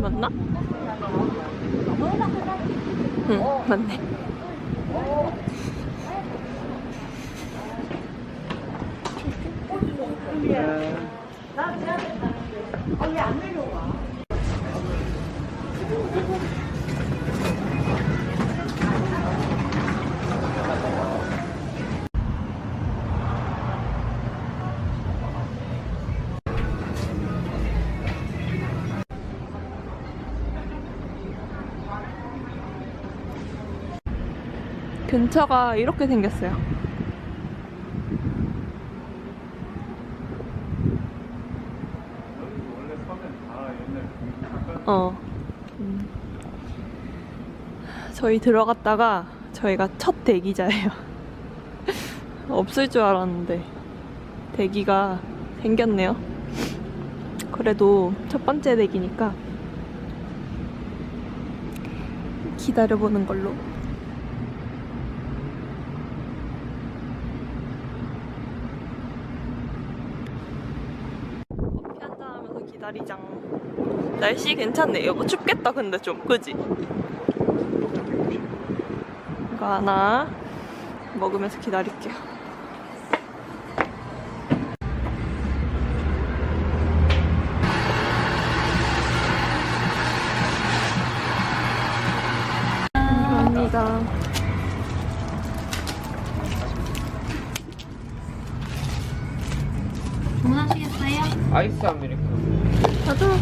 맞나? 응, 맞네. 근처가 이렇게 생겼어요. 어. 음. 저희 들어갔다가 저희가 첫 대기자예요. 없을 줄 알았는데 대기가 생겼네요. 그래도 첫 번째 대기니까 기다려보는 걸로. 커피 한잔 하면서 기다리자. 날씨 괜찮네. 여보 춥겠다 근데 좀 그지? 이거 하나 먹으면서 기다릴게요. 감사합니다. 주문하시겠어요? 아이스 아메리카노 저도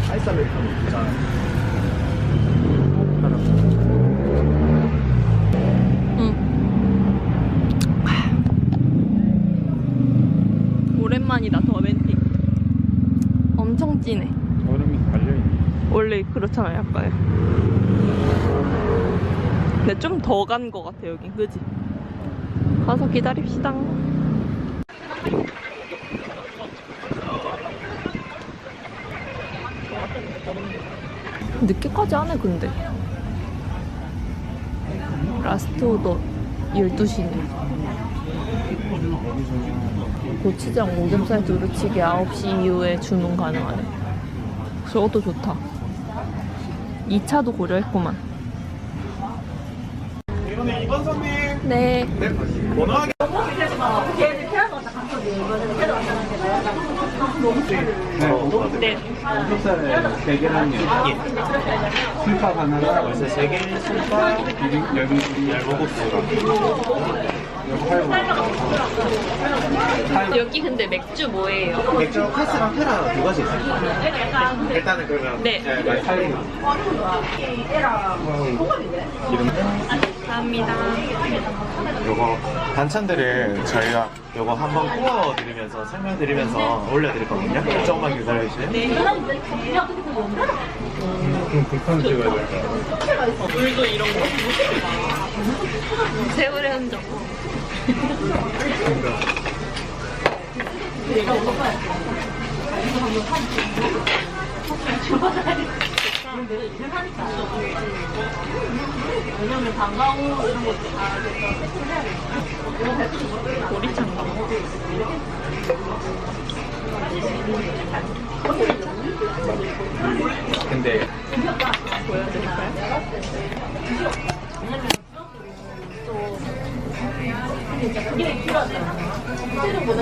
아이스 아메리카노 응. 오랜만이다 더벤티. 엄청 진해. 얼음이 달려있네 원래 그렇잖아요, 약간. 근데 좀 더 간 것 같아, 여긴. 그지? 가서 기다립시다. 늦게까지 하네, 근데. 라스트 오더 12시네. 고추장 오겹살 두루치기 9시 이후에 주문 가능하네. 저것도 좋다. 2차도 고려했구만. 이번에 2번 손님 네. 네 번호하게 네. 삼겹살에 세 개랑 예. 술밥 하나랑 벌써 3개 술밥 비빔 열무국이 열무국수랑. 여기 근데 맥주 뭐예요? 맥주 카스랑 페라 두 가지 있어요. 일단은 그러면 네. 많이 살리는 감사합니다. 요거 반찬들을 저희가 요거 한번 구워드리면서 설명드리면서 올려드릴 거든요 조금만 기다려주세요 네 불판 찍어야 될까요? 물도 이런 거. 세월의 흔적. 보리찬가 근데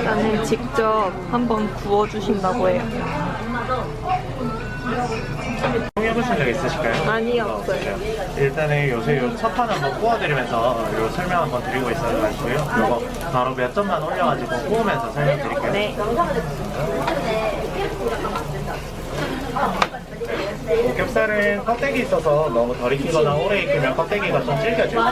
나는 직접 한번 구워주신다고 해요. 해보신 적 있으실까요? 아니, 없어요. 일단은 요새 요 첫판 한번 구워드리면서 요 설명 한번 드리고 있어가지고요 요거 바로 몇 점만 올려가지고 구우면서 설명드릴게요 네. 목겹살은 껍데기 있어서 너무 덜 익히거나 오래 익히면 껍데기가 좀 질겨져요.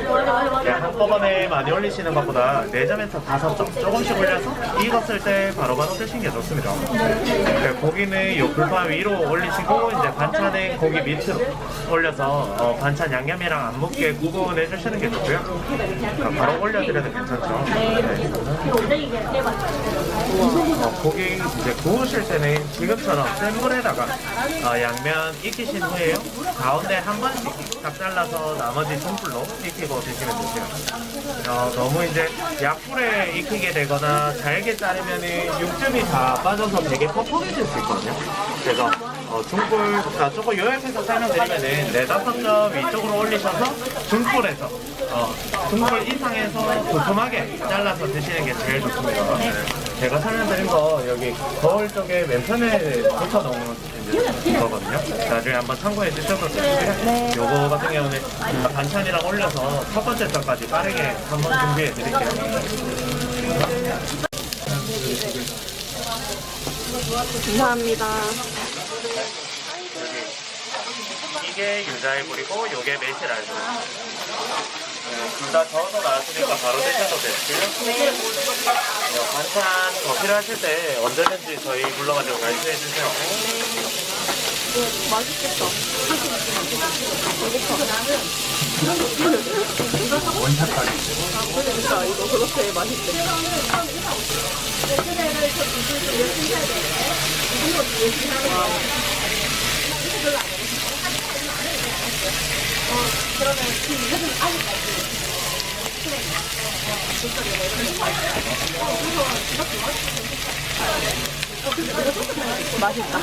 그냥 한꺼번에 많이 올리시는 것보다 4점에서 5점 조금씩 올려서 익었을 때 바로바로 드시는 게 좋습니다. 네, 고기는 요 불판 위로 올리시고 이제 반찬은 고기 밑으로 올려서 어, 반찬 양념이랑 안 묻게 구분해 주시는 게 좋고요. 어, 바로 올려드려도 괜찮죠. 네. 어, 고기 이제 구우실 때는 지금처럼 센 불에다가 어, 양면 익히신 후에요. 가운데 한 번씩 각 잘라서 나머지 중불로 익히고 드시면 되세요. 어, 너무 이제 약불에 익히게 되거나 잘게 자르면은 육즙이 다 빠져서 되게 퍽퍽해질 수 있거든요. 그래서 어, 중불, 자, 조금 요약해서 설명드리면은 네다섯 점 위쪽으로 올리셔서 중불에서 어, 중불 이상에서 두툼하게 잘라서 드시는 게 제일 좋습니다. 네. 제가 설명드린 거 여기 거울 쪽에 왼편에 붙여놓은 이제 거거든요. 나중에 한번 참고해 주셔도 되고요. 요거 같은 경우는 반찬이랑 올려서 첫 번째 점까지 빠르게 한번 준비해 드릴게요. 감사합니다. 이게 유자이불이고 요게 매실알도. 둘다 저어서 나왔으니까 바로 드셔도 되고요. 어, 반찬 더 필요하실 때 언제든지 저희 불러가지고 말씀해 주세요. 맛있겠다. 원샷까지. 그러니까 이거 그렇게 맛있대. 맛있다.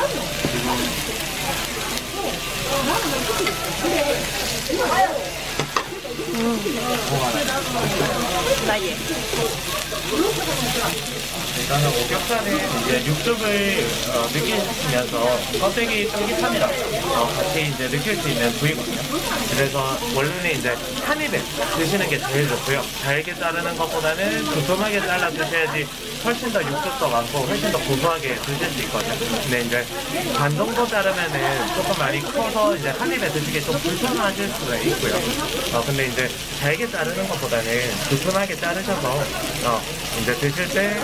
나예. 일단은 오겹살은 이제 육즙을 어, 느끼시면서 껍데기 쫄깃함이랑 어, 같이 이제 느낄 수 있는 부위거든요. 그래서 원래는 이제 한 입에 드시는 게 제일 좋고요. 잘게 자르는 것보다는 두툼하게 잘라 드셔야지 훨씬 더 육즙도 많고 훨씬 더 고소하게 드실 수 있거든요. 근데 이제 반 정도 자르면은 조금 많이 커서 이제 한 입에 드시기 좀 불편하실 수가 있고요. 어, 근데 이제 잘게 자르는 것보다는 두툼하게 자르셔서 어, 이제 드실 때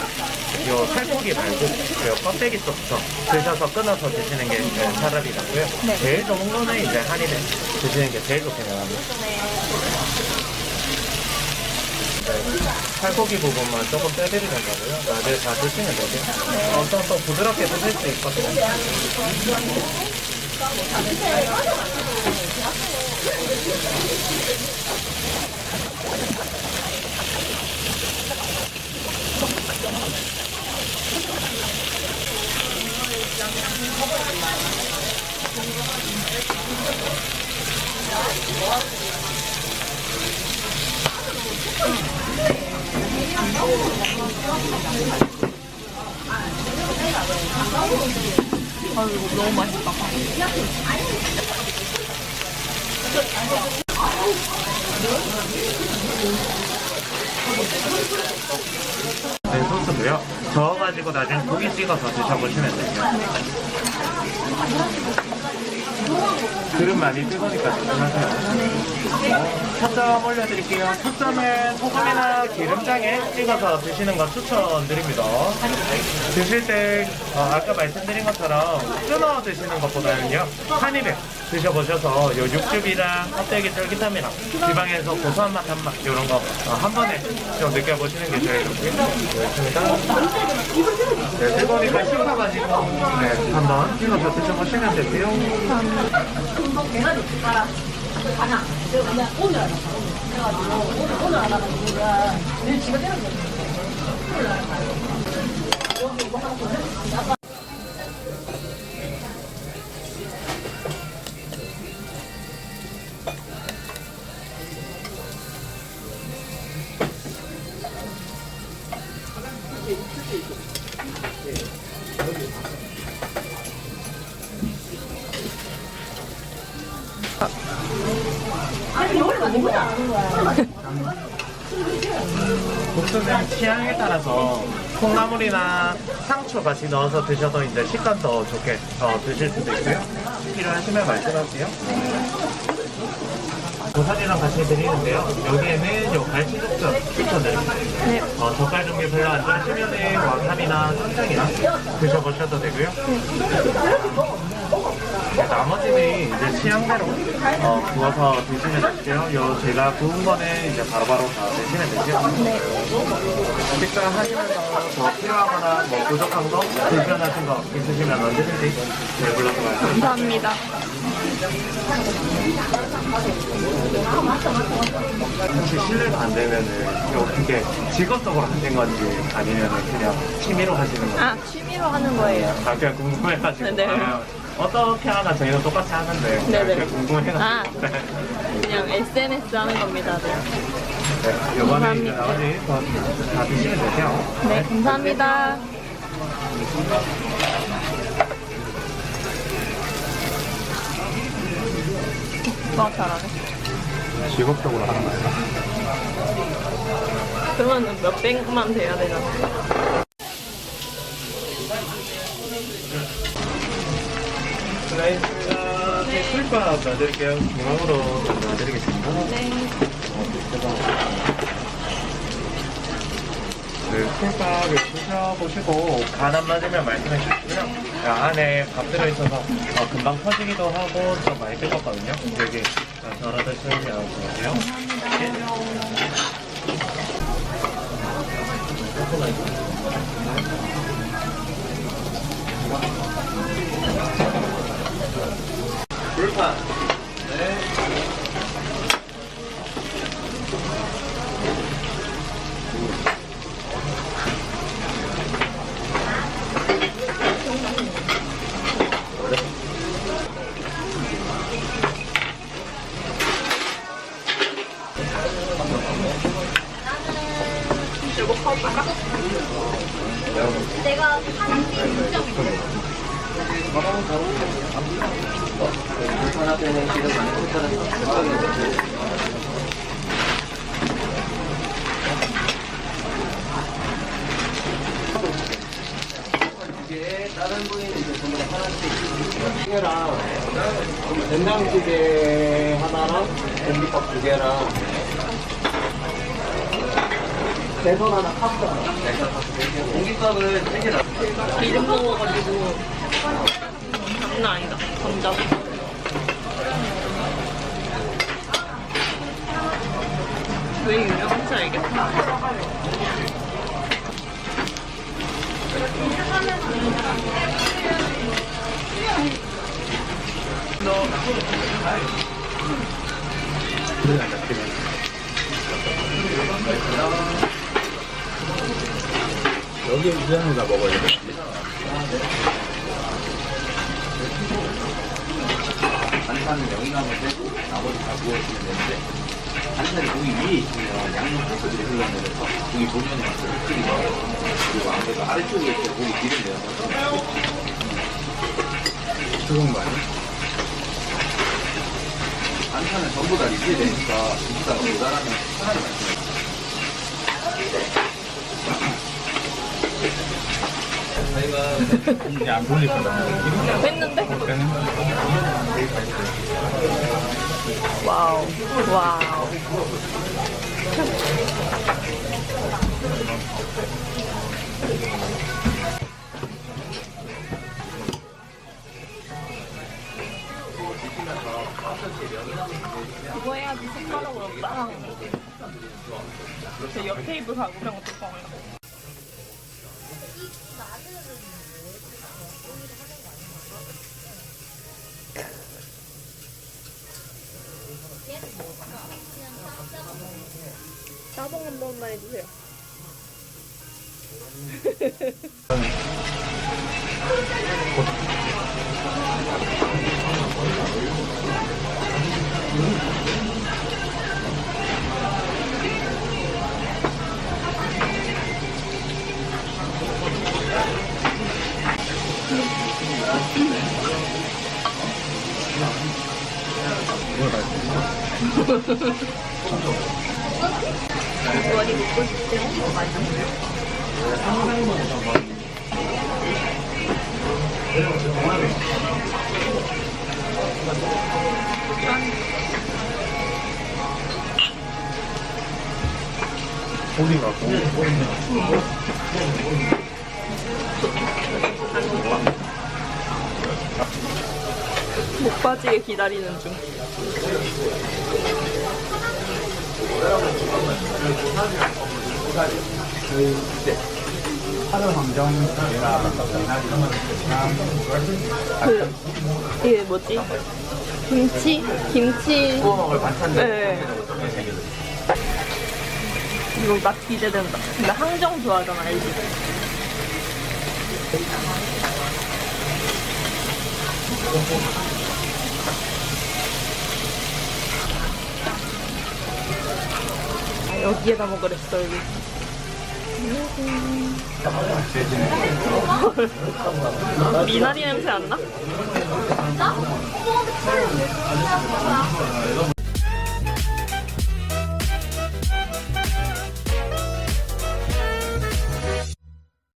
요 살코기 말고 요 껍데기 쪽부터 드셔서 끊어서 드시는 게 이제 차라리 낫고요. 제일 좋은 거는 이제 한 입에 드시는 게 제일 좋게 나갑니다. 네, 살코기 부분만 조금 빼드리는 거고요. 나중에 다 드시면 되고요. 엄청 또 부드럽게 드실 수 있거든요. 아 이거 너무 맛있다. 네, 소스고요. 저어가지고 나중에 고기 찍어서 드셔보시면 돼요. 그릇 많이 뜨거니까 조심하세요. 첫점 올려드릴게요. 첫점은 소금이나 기름장에 찍어서 드시는 거 추천드립니다. 드실 때 어, 아까 말씀드린 것처럼 끊어 드시는 것보다는요 한 입에 드셔보셔서 요 육즙이랑 껍데기 쫄깃함이랑 지방에서 고소한 맛 한 맛 이런 거 한 번에 좀 느껴보시는 게 제일 좋고요. 그렇습니다. 네, 뜨거우니까 식혀가지고 네, 한번 찍어서 드셔보시면 되고요. 국수는 취향에 따라서 콩나물이나 상추 같이 넣어서 드셔도 이제 식감 더 좋게 어, 드실 수도 있고요. 필요하시면 말씀하세요. 고사리랑 같이 드리는데요. 여기에는 요 갈치족젓 추천드립니다. 네. 어, 젓갈 종류 별로 안 좋아하시면은 와사비나 쌈장이랑 드셔보셔도 되고요. 네, 나머지는 이제 취향대로 어, 구워서 드시면 되고요. 요 제가 구운 거는 이제 바로바로 다 드시면 되죠. 네. 식사 하시면서 더 필요하거나 뭐 부족한 거, 불편하신 거 있으시면 언제든지 저희 불러서 말씀해 감사합니다. 혹시 실례가 안 되면은 어떻게 직업적으로 하신 건지 아니면 그냥 취미로 하시는 건지 아 취미로 하는 거예요. 아, 그냥 궁금해가지고 네. 아, 어떻게 하나 저희도 똑같이 하는데 네네. 그게 궁금해가지고 아. 그냥 SNS 하는 겁니다. 네, 네, 이번에 이제 나머지 더, 다 드시면 되세요 네 감사합니다. 와 잘하네. 직업적으로 하는 거예요 그러면 몇 백만 돼야 되잖아. 라이스가 네, 술밥 놔드릴게요 중앙으로 놔드리겠습니다 네. 네, 풀밥을 드셔보시고 간안 맞으면 말씀해 주시고요. 그 안에 밥 들어있어서 어, 금방 터지기도 하고 좀 많이 뜨겁거든요. 여기 어, 덜어 드시면 좋으세요. 불판. 네. 개랑 된장찌개 하나랑 공깃밥 두 개랑 대선 하나 카스 하나 공깃밥은 찌개랑 기름 먹어가지고 장난 아니다. 감자. 왜 유명한지 알겠다. 너 여기 이장에다 먹어야 돼. 반찬은 영양을 빼고 나머지 다 부어주면 되는데 반찬이 고기 위에 있으면 양념 소스들이 흘러내려서 고기 맛을 흐트리고 그리고 아무래도 아래쪽에 있을 고기 기름 내어서 뜨거운 거 아니야? 반찬은 전부 다 리필 되니까 모자라면 저희가 이제 안 돌릴 거다. 했는데? 와우. 와우. 그거 해야지 손가락으로 빵. 저옆 테이블 가고 그냥 어떡하요 따봉 한 번만 해주세요. 머리 묶고 싶대. 고기가 고기. 목 빠지게 기다리는 중. 그 이게 뭐지? 김치? 김치. 구워 먹을 반찬들 네. 이거 나 기대된다. 근데 항정 좋아하잖아, 알지? 아, 여기에다 먹으랬어 여기. 미나리 냄새 안 나?